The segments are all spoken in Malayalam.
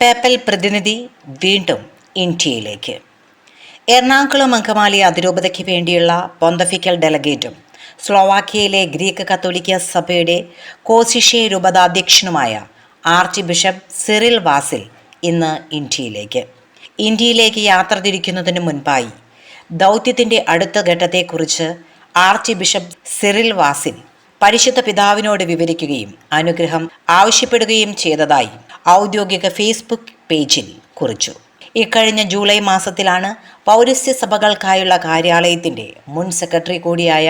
പേപ്പൽ പ്രതിനിധി വീണ്ടും ഇന്ത്യയിലേക്ക്. എറണാകുളം അങ്കമാലി അതിരൂപതയ്ക്ക് വേണ്ടിയുള്ള പൊന്തഫിക്കൽ ഡെലഗേറ്റും സ്ലോവാക്യയിലെ ഗ്രീക്ക് കത്തോലിക്ക സഭയുടെ കോസിഷേ രൂപതാധ്യക്ഷനുമായ ആർച്ച് ബിഷപ്പ് സിറിൽ വാസിൽ ഇന്ന് ഇന്ത്യയിലേക്ക്. ഇന്ത്യയിലേക്ക് യാത്ര തിരിക്കുന്നതിന് മുൻപായി ദൗത്യത്തിന്റെ അടുത്ത ഘട്ടത്തെക്കുറിച്ച് ആർച്ച് ബിഷപ്പ് സിറിൽ വാസിൽ പരിശുദ്ധ പിതാവിനോട് വിവരിക്കുകയും അനുഗ്രഹം ആവശ്യപ്പെടുകയും ചെയ്തതായി ഔദ്യോഗിക ഫേസ്ബുക്ക് പേജിൽ കുറിച്ചു. ഇക്കഴിഞ്ഞ ജൂലൈ മാസത്തിലാണ് പൗരസ്ത്യ സഭകൾക്കായുള്ള കാര്യാലയത്തിന്റെ മുൻ സെക്രട്ടറി കൂടിയായ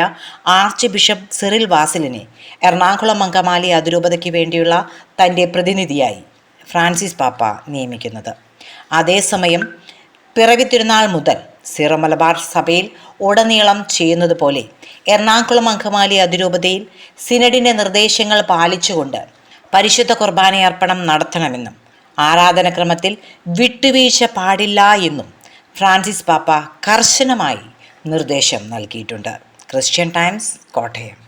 ആർച്ച് ബിഷപ്പ് സിറിൽ വാസിലിനെ എറണാകുളം അങ്കമാലി അതിരൂപതയ്ക്ക് വേണ്ടിയുള്ള തന്റെ പ്രതിനിധിയായി ഫ്രാൻസിസ് പാപ്പ നിയമിക്കുന്നത്. അതേസമയം പിറവി തിരുനാൾ മുതൽ സിറോ മലബാർ സഭയിൽ ഉടനീളം ചെയ്യുന്നതുപോലെ എറണാകുളം അങ്കമാലി അതിരൂപതയിൽ സിനഡിന്റെ നിർദ്ദേശങ്ങൾ പാലിച്ചുകൊണ്ട് പരിശുദ്ധ കുർബാനയർപ്പണം നടത്തണമെന്നും ആരാധനക്രമത്തിൽ വിട്ടുവീഴ്ച പാടില്ല എന്നും ഫ്രാൻസിസ് പാപ്പ കർശനമായി നിർദ്ദേശം നൽകിയിട്ടുണ്ട്. Christian Times Kottayam.